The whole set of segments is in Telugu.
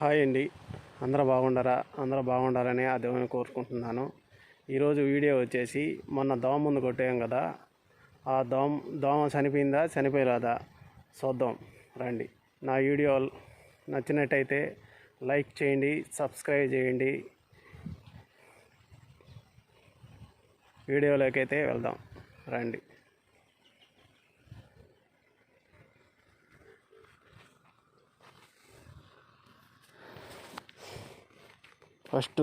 హాయ్ అండి. అందరూ బాగుండరా? అందరూ బాగుండాలని ఆ దేవుని కోరుకుంటున్నాను. ఈరోజు వీడియో వచ్చేసి మొన్న దోమ ముందు కొట్టాం కదా. ఆ దోమ దోమ చనిపోయిందా చనిపోయిరాదా? చూద్దాం. రండి. నా వీడియో నచ్చినట్టయితే లైక్ చేయండి సబ్స్క్రైబ్ చేయండి. వీడియోలోకి అయితే వెళ్దాం. రండి. ఫస్ట్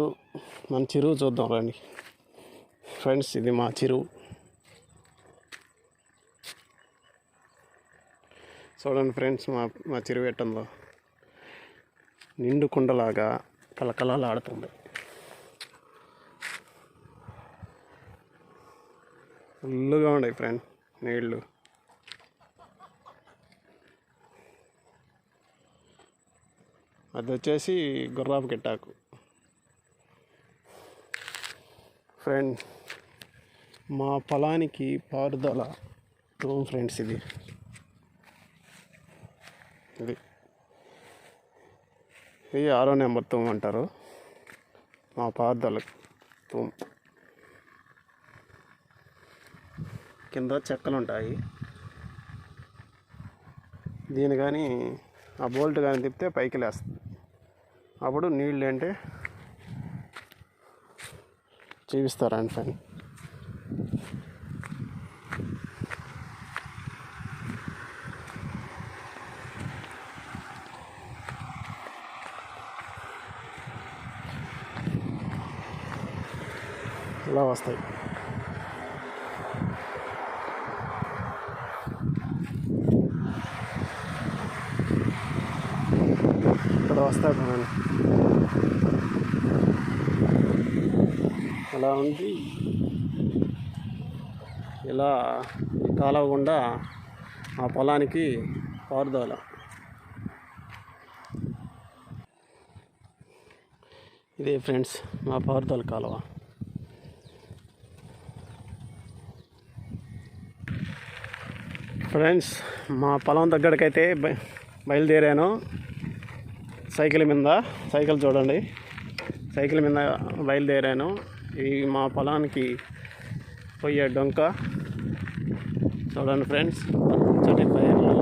మన చెరువు చూద్దాం రండి. ఫ్రెండ్స్ ఇది మా చెరువు చూడండి ఫ్రెండ్స్ మా మా చెరువు ఎట్టుందో. నిండు కుండలాగా కలకలలాడుతుంది ఫుల్లుగా ఉన్నాయి ఫ్రెండ్ నీళ్ళు అది వచ్చేసి గుర్రాపు గిట్టాకు. ఫ్రెండ్ మా పొలానికి పారుదల రూమ్ ఫ్రెండ్స్ ఇది ఇది ఇది ఆరో నెంబర్ తూమ్ అంటారు. మా పారుదల తూమ్ కింద చెక్కలు ఉంటాయి. దీని కానీ ఆ బోల్ట్ కానీ తిప్పితే పైకి లేస్తుంది. అప్పుడు నీళ్ళు అంటే చూపిస్తారా అండి ఫ్రెండ్ ఇలా వస్తాయి. ఇక్కడ వస్తాయి అలా ఉంది ఇలా కాలువ గుండా ఆ పొలానికి పారుదల ఇదే ఫ్రెండ్స్ మా పారుదల కాలువ. ఫ్రెండ్స్ మా పొలం దగ్గరకైతే బయలుదేరాను. సైకిల్ మీద సైకిల్ చూడండి. సైకిల్ మీద బయలుదేరాను. ఈ మా పొలానికి పోయే డొంక. చూడండి ఫ్రెండ్స్ పచ్చటి పైర్లు.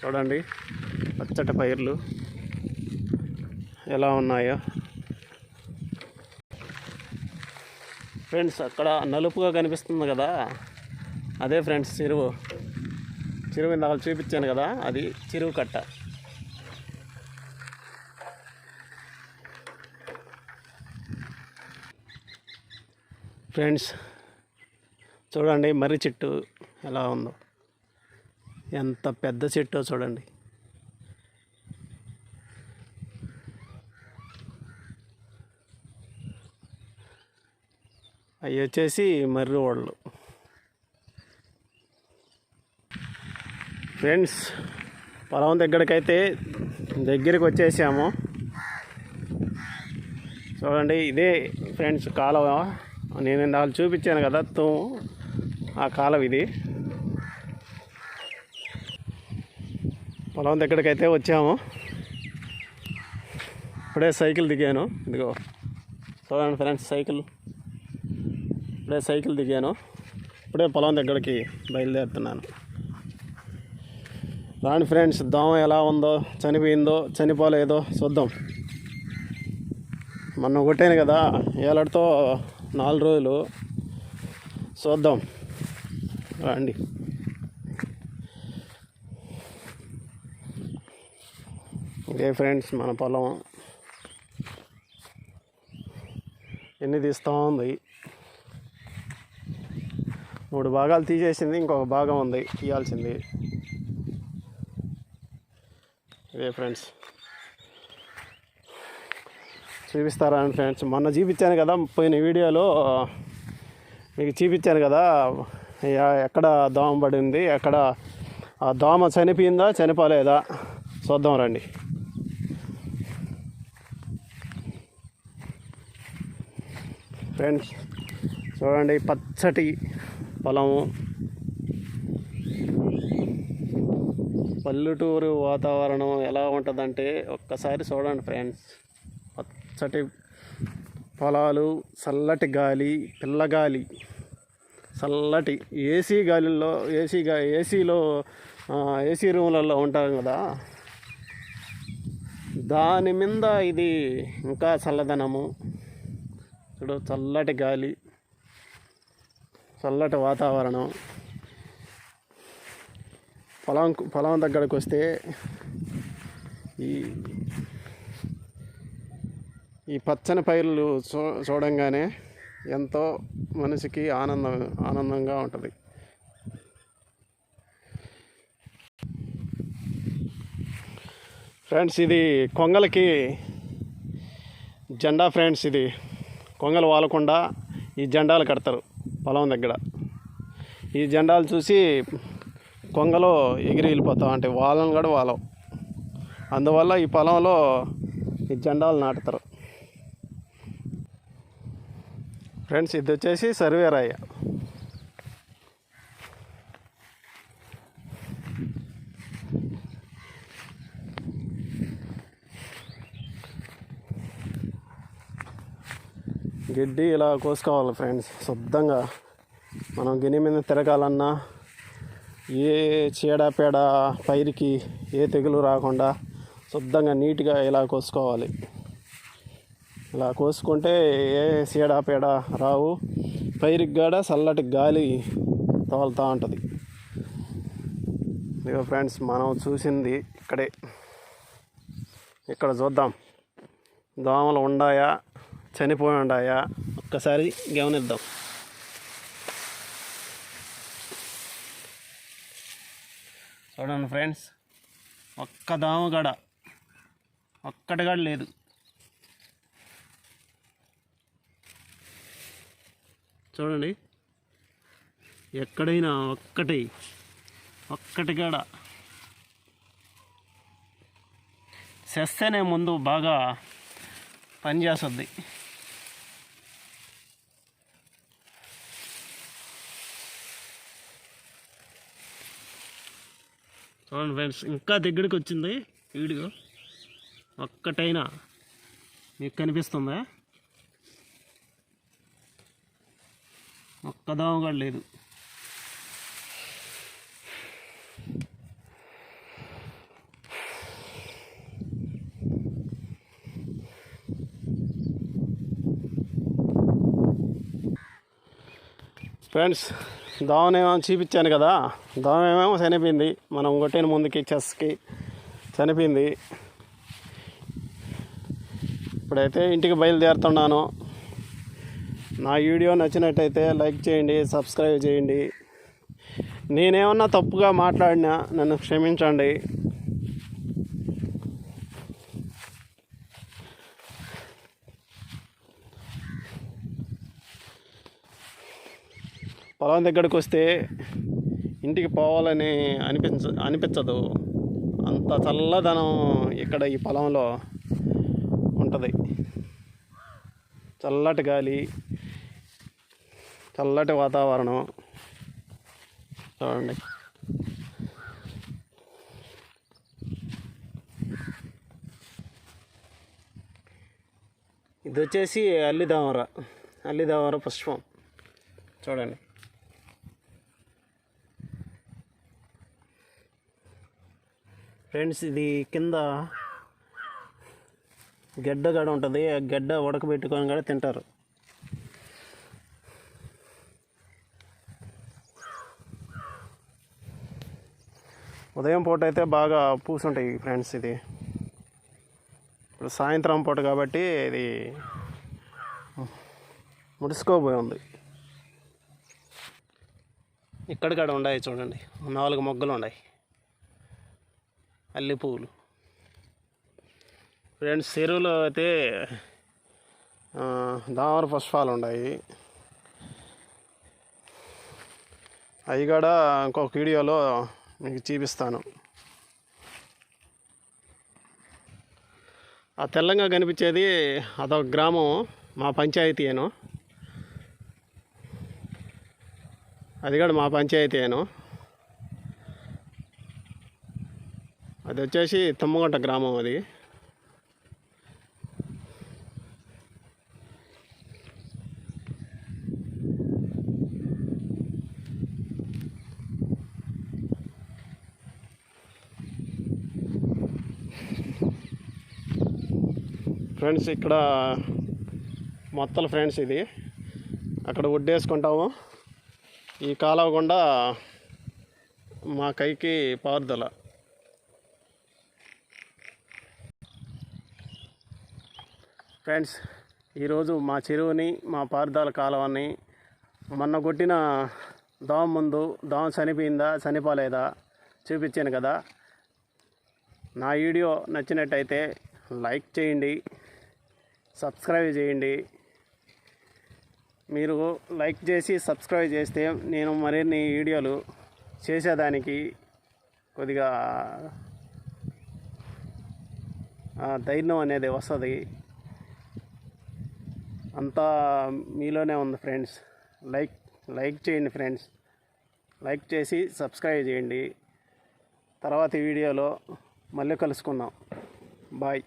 చూడండి పచ్చటి పైర్లు ఎలా ఉన్నాయో. ఫ్రెండ్స్ అక్కడ నలుపుగా కనిపిస్తుంది కదా. అదే ఫ్రెండ్స్ చెరువు. చెరువు ఇందాక చూపించాను కదా అది చెరువు కట్ట. ఫ్రెండ్స్ చూడండి మర్రి చెట్టు ఎలా ఉందో. ఎంత పెద్ద చెట్టో చూడండి. అవి వచ్చేసి మర్రి వాళ్ళు ఫ్రెండ్స్ పొలం దగ్గరకైతే దగ్గరికి వచ్చేసాము. చూడండి ఇదే ఫ్రెండ్స్ కాలువ. నేను వాళ్ళు చూపించాను కదా తూము ఆ కాలం ఇది. పొలం దగ్గరకైతే వచ్చాము. ఇప్పుడే సైకిల్ దిగాను. ఇదిగో చూడండి ఫ్రెండ్స్ సైకిల్. ఇప్పుడే సైకిల్ దిగాను. ఇప్పుడే పొలం దగ్గరికి బయలుదేరుతున్నాను. రాండి ఫ్రెండ్స్ దోమ ఎలా ఉందో చనిపోయిందో చనిపోలేదో చూద్దాం. మొన్న ఒకటేను కదా ఏలడితో నాలుగు రోజులు చూద్దాం. రండి. ఇదే ఫ్రెండ్స్ మన పొలం ఎన్ని తీస్తూ ఉంది? మూడు భాగాలు తీసేసింది ఇంకొక భాగం ఉంది తీయాల్సింది. ఇదే ఫ్రెండ్స్. చూపిస్తారా ఫ్రెండ్స్. మొన్న చూపించాను కదా పోయిన వీడియోలో మీకు చూపించాను కదా ఎక్కడ దోమ పడింది ఎక్కడ ఆ దోమ చనిపోయిందా చనిపోలేదా? చూద్దాం రండి. ఫ్రెండ్స్ చూడండి పచ్చటి పొలము. పల్లెటూరు వాతావరణం ఎలా ఉంటుందంటే ఒక్కసారి చూడండి ఫ్రెండ్స్. పచ్చటి పొలాలు చల్లటి గాలి పిల్లగాలి చల్లటి ఏసీ గాలిలో ఏసీ గా ఏసీలో ఏసీ రూములలో ఉంటాం కదా. దాని మీద ఇది ఇంకా చల్లదనము. చూడు చల్లటి గాలి చల్లటి వాతావరణం. పొలం పొలం దగ్గరకు వస్తే ఈ ఈ పచ్చని పైర్లు చూ చూడంగానే ఎంతో మనసుకి ఆనందం ఆనందంగా ఉంటుంది. ఫ్రెండ్స్ ఇది కొంగలకి జెండా ఫ్రెండ్స్ ఇది కొంగలు వాలకుండా ఈ జెండాలు కడతారు పొలం దగ్గర. ఈ జెండాలు చూసి కొంగలో ఎగిరి వెళ్ళిపోతాం. అంటే వాళ్ళని కూడా వాళ్ళం అందువల్ల ఈ పొలంలో ఈ జెండాలు నాటుతారు. ఫ్రెండ్స్ ఇది వచ్చేసి సర్వేరాయ. గిడ్డి ఇలా కోసుకోవాలి ఫ్రెండ్స్ శుద్ధంగా. మనం గిని మీద తిరగాలన్నా ఏ చీడపేడ పైరికి ఏ తెగులు రాకుండా శుద్ధంగా నీట్గా ఇలా కోసుకోవాలి. ఇలా కోసుకుంటే ఏ చీడపేడ రావు. పైరికి కూడా చల్లటి గాలి తోలుతూ ఉంటుంది. ఇదిగో ఫ్రెండ్స్ మనం చూసింది ఇక్కడే. ఇక్కడ చూద్దాం. దోమలు ఉండాయా? చనిపోయి ఉండాయా? ఒక్కసారి గమనిద్దాం. చూడండి ఫ్రెండ్స్ ఒక్క దోమ గడ. ఒక్కటి గడ లేదు. చూడండి. ఎక్కడైనా ఒక్కటి ఒక్కటి కాడ. సెస్తేనే ముందు బాగా పనిచేస్తుంది. చూడండి ఫ్రెండ్స్ ఇంకా దగ్గరికి వచ్చింది. వీడియో ఒక్కటైనా మీకు కనిపిస్తుందా? ఒక్క దోమ కూడా లేదు. ఫ్రెండ్స్ దోమనేమో చూపించాను కదా. దోమేమో చనిపోయింది. మనం కొట్టిన ముందుకి చెస్కి చనిపోయింది. ఇప్పుడైతే ఇంటికి బయలుదేరుతున్నాను. నా వీడియో నచ్చినట్టయితే లైక్ చేయండి సబ్స్క్రైబ్ చేయండి. నేనేమన్నా తప్పుగా మాట్లాడినా నన్ను క్షమించండి. పొలం దగ్గరకు వస్తే ఇంటికి పోవాలని అనిపించ అనిపించదు. అంత చల్లదనం ఇక్కడ ఈ పొలంలో ఉంటుంది. చల్లటి గాలి. చల్లటి వాతావరణం. చూడండి. ఇది వచ్చేసి అల్లిదామర అల్లిదామర పుష్పం. చూడండి. ఫ్రెండ్స్ ఇది కింద గడ్డ గడ ఉంటుంది. ఆ గడ్డ ఉడకబెట్టుకొని కూడా తింటారు. ఉదయం పూట అయితే బాగా పూసుంటాయి ఫ్రెండ్స్ ఇది. ఇప్పుడు సాయంత్రం పూట కాబట్టి ఇది ముడుచుకోబోయి ఉంది. ఇక్కడికాడ ఉన్నాయి చూడండి. నాలుగు మొగ్గలు ఉన్నాయి అల్లి పువ్వులు. ఫ్రెండ్స్ చెరువులో అయితే దామర పుష్పాలు ఉన్నాయి అవి కూడా ఇంకొక వీడియోలో మీకు చూపిస్తాను. ఆ తెల్లంగా కనిపించేది అదొక గ్రామం మా పంచాయతీయేను. అది కూడా మా పంచాయతీయను. అది వచ్చేసి తుమ్మగుంట గ్రామం అది. ఫ్రెండ్స్ ఇక్కడ మొత్తలు ఫ్రెండ్స్ ఇది. అక్కడ వడ్డేసుకుంటాము ఈ కాలువ గుండా మా కైకి పారుదల. ఫ్రెండ్స్ ఈరోజు మా చెరువుని మా పారుదల కాలువని మొన్న కొట్టిన దోమ ముందు దోమ చనిపోయిందా చనిపోలేదా చూపించాను కదా. నా వీడియో నచ్చినట్టయితే లైక్ చేయండి. సబ్స్క్రైబ్ చేయండి. మీరు లైక్ చేసి సబ్స్క్రైబ్ చేస్తే నేను మరిన్ని వీడియోలు చేసేదానికి కొద్దిగా ధైర్యం అనేది వస్తుంది. అంతా మీలోనే ఉంది ఫ్రెండ్స్. లైక్ లైక్ చేయండి ఫ్రెండ్స్. లైక్ చేసి సబ్స్క్రైబ్ చేయండి. తర్వాతి వీడియోలో మళ్ళీ కలుసుకుందాం. బాయ్.